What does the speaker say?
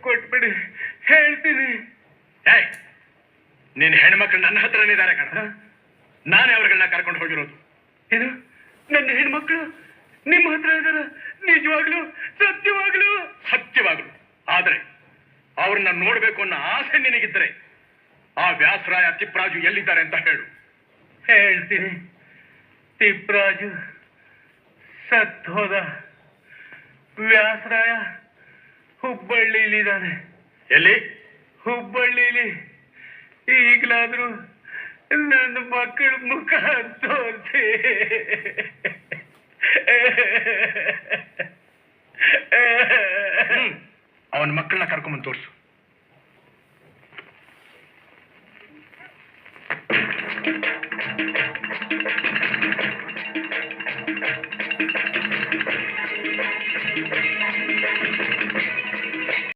ಕೊಟ್ಬಿಡಿ. ಹೇಳ್ತೀನಿ. ಏಯ್ ನಿನ್ನ ಹೆಣ್ಮಕ್ಳು ನನ್ನ ಹತ್ರನೇ ಇದ್ದಾರೆ ಕಣ. ನಾನೇ ಅವ್ರಗಳನ್ನ ಕರ್ಕೊಂಡು ಹೋಗಿರೋದು. ಏನು? ನನ್ನ ಹೆಣ್ಮಕ್ಳು ನಿಮ್ಮ ಹತ್ರ ಇದಾರ. ನಿಜವಾಗ್ಲು ಸತ್ಯವಾಗ್ಲು? ಸತ್ಯವಾಗ್ಲು. ಆದ್ರೆ ಅವ್ರನ್ನ ನೋಡ್ಬೇಕು ಅನ್ನೋ ಆಸೆ ನಿನಗಿದ್ರೆ ಆ ವ್ಯಾಸರಾಯ ತಿಪ್ರಾಜು ಎಲ್ಲಿದ್ದಾರೆ ಅಂತ ಹೇಳು. ಹೇಳ್ತೀನಿ. ತಿಪ್ರಾಜು ಸತ್ ಹೋದ ವ್ಯಾಸರಾಯ ಹುಬ್ಬಳ್ಳಿಲಿದ್ದಾನೆ. ಎಲ್ಲಿ? ಹುಬ್ಬಳ್ಳಿಲಿ. ಈಗಲಾದ್ರೂ ನನ್ನ ಮಕ್ಕಳ ಮುಖ ತೋರಿಸಿ. ಅವನ ಮಕ್ಕಳನ್ನ ಕರ್ಕೊಂಬಂದು ತೋರ್ಸು.